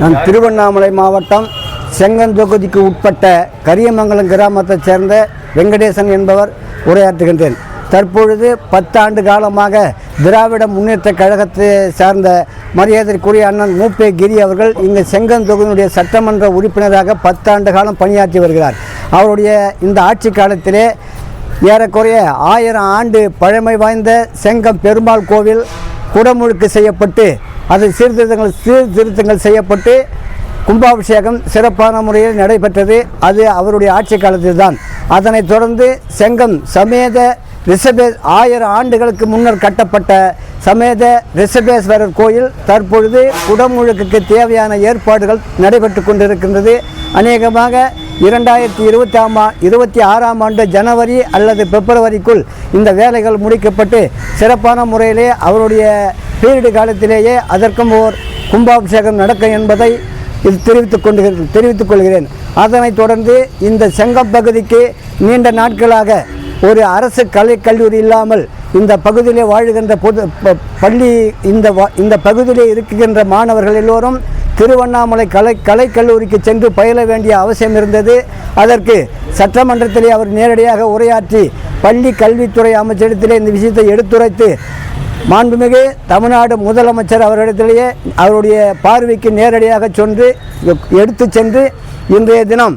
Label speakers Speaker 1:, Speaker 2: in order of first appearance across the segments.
Speaker 1: நான் திருவண்ணாமலை மாவட்டம் செங்கன் தொகுதிக்கு உட்பட்ட கரியமங்கலம் கிராமத்தைச் சேர்ந்த வெங்கடேசன் என்பவர் உரையாற்றுகின்றேன். தற்பொழுது பத்தாண்டு காலமாக திராவிட முன்னேற்ற கழகத்தை சார்ந்த மரியாதைக்குரிய அண்ணன் மூப்பே கிரி அவர்கள் இங்கு செங்கன் தொகுதியினுடைய சட்டமன்ற உறுப்பினராக பத்தாண்டு காலம் பணியாற்றி வருகிறார். அவருடைய இந்த ஆட்சி காலத்திலே ஏறக்குறைய ஆயிரம் ஆண்டு பழமை வாய்ந்த செங்கம் பெருமாள் கோவில் குடமுழுக்கு செய்யப்பட்டு அது சீர்திருத்தங்கள் சீர்திருத்தங்கள் செய்யப்பட்டு கும்பாபிஷேகம் சிறப்பான முறையில் நடைபெற்றது. அது அவருடைய ஆட்சி காலத்தில் தான் அதனைத் தொடர்ந்து செங்கம் சமேத ரிஷபே ஆயிரம் ஆண்டுகளுக்கு முன்னர் கட்டப்பட்ட சமேத ரிஷபேஸ்வரர் கோயில் தற்பொழுது குடமுழுக்குக்கு தேவையான ஏற்பாடுகள் நடைபெற்று கொண்டிருக்கின்றது. அநேகமாக இரண்டாயிரத்தி இருபத்தி ஆமா இருபத்தி ஆறாம் ஆண்டு ஜனவரி அல்லது பிப்ரவரிக்குள் இந்த வேலைகள் முடிக்கப்பட்டு சிறப்பான முறையிலே அவருடைய பீரியடு காலத்திலேயே அதற்கும் ஓர் கும்பாபிஷேகம் நடக்கும் என்பதை இது தெரிவித்துக் கொண்டு தெரிவித்துக் கொள்கிறேன். அதனைத் தொடர்ந்து இந்த செங்கம் பகுதிக்கு நீண்ட நாட்களாக ஒரு அரசு கலை கல்லூரி இல்லாமல் இந்த பகுதியிலே வாழுகின்ற பொது ப- பள்ளி இந்த இந்த பகுதியிலே இருக்கின்ற மாணவர்கள் எல்லோரும் திருவண்ணாமலை கலை கலைக்கல்லூரிக்கு சென்று பயில வேண்டிய அவசியம் இருந்தது. அதற்கு சட்டமன்றத்திலே அவர் நேரடியாக உரையாற்றி பள்ளி கல்வித்துறை அமைச்சரிடத்திலே இந்த விஷயத்தை எடுத்துரைத்து மாண்புமிகு தமிழ்நாடு முதலமைச்சர் அவரிடத்திலேயே அவருடைய பார்வைக்கு நேரடியாக சென்று எடுத்து சென்று இன்றைய தினம்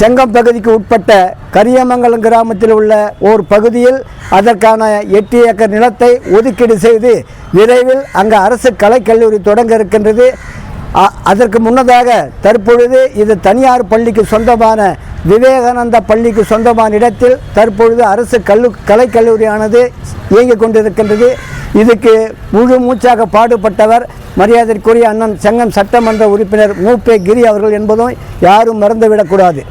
Speaker 1: செங்கம் பகுதிக்கு உட்பட்ட கரியமங்கலம் கிராமத்தில் உள்ள ஓர் பகுதியில் அதற்கான எட்டு ஏக்கர் நிலத்தை ஒதுக்கீடு செய்து விரைவில் அங்கு அரசு கலைக்கல்லூரி தொடங்க இருக்கின்றது. அதற்கு முன்னதாக தற்பொழுது இது தனியார் பள்ளிக்கு சொந்தமான விவேகானந்தா பள்ளிக்கு சொந்தமான இடத்தில் தற்பொழுது அரசு கல்லு கலைக்கல்லூரியானது இயங்கிக் கொண்டிருக்கின்றது. இதுக்கு முழு மூச்சாக பாடுபட்டவர் மரியாதைக்குரிய அண்ணன் செங்கம் சட்டமன்ற உறுப்பினர் மூப்பே கிரி அவர்கள் என்பதும் யாரும் மறந்துவிடக்கூடாது